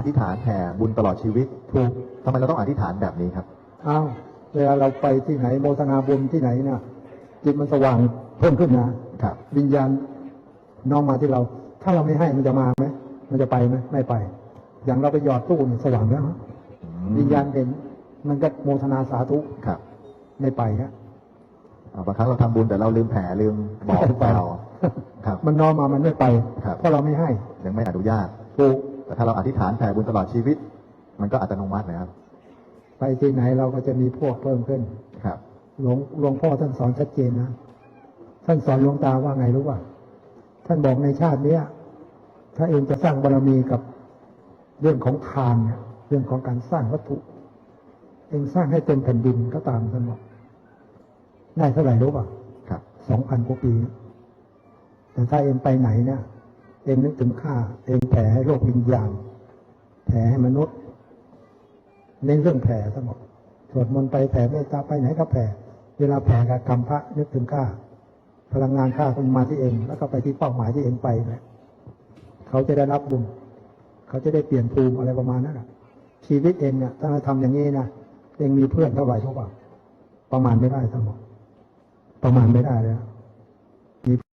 อธิษฐานแผ่บุญตลอดชีวิตถูกทำไมเราต้องอธิษฐานแบบนี้ครับอ้าวเวลาเราไปที่ไหนโมทนาบุญที่ไหนเนี่ยจิตมันสว่างเพิ่มขึ้นนะครับ วิญญาณน้องมาที่เรา ถ้าเราไม่ให้มันจะมาไหมมันจะไปไหมไม่ไป อย่างเราไปหยอดตู้เนี่ยสว่างแล้วอืมวิญญาณเห็นมันก็โมทนาสาธุครับ ไม่ไปฮะอ่าบางครั้งเราทำบุญแต่เราลืมแผ่ลืมบอกหรือเปล่าครับ มันน้อมมามันไม่ไปครับเพราะเราไม่ให้ยังไม่อนุญาตถูก แต่ถ้าเราอธิษฐานแผ่บุญตลอดชีวิต มันก็อัตโนมัตินะครับ ไปที่ไหนเราก็จะมีพวกเพิ่มขึ้นครับหลวงหลวงพ่อท่านสอนชัดเจนนะท่านสอนหลวงตาว่าไงรู้ป่ะท่านบอกในชาติเนี้ย ถ้าเองจะสร้างบารมีกับเรื่องของทานเนี่ยเรื่องของการสร้างวัตถุ เองสร้างให้เต็มแผ่นดินก็ตามท่านบอกได้เท่าไหร่รู้ป่ะครับสองพันกว่าปี แต่ถ้าเองไปไหนเนี่ย เองนึกถึงข้าเองแผ่ให้โลกวิญญาณแผ่ให้มนุษย์เน้นเรื่องแผ่ทั้งหมดสวดมนต์ไปแผ่เมตตาไปไหนก็แผ่เวลาแผ่กับกรรมพระนึกถึงข้าพลังงานข้าก็มาที่เอง แล้วก็ไปที่เป้าหมายที่เองไปเลยเขาจะได้รับบุญเขาจะได้เปลี่ยนภูมิอะไรประมาณนั้นชีวิตเองเนี่ยถ้าทำอย่างนี้นะเองมีเพื่อนเท่าไหร่เท่าไหร่ประมาณไม่ได้ทั้งหมดประมาณไม่ได้เลยนะ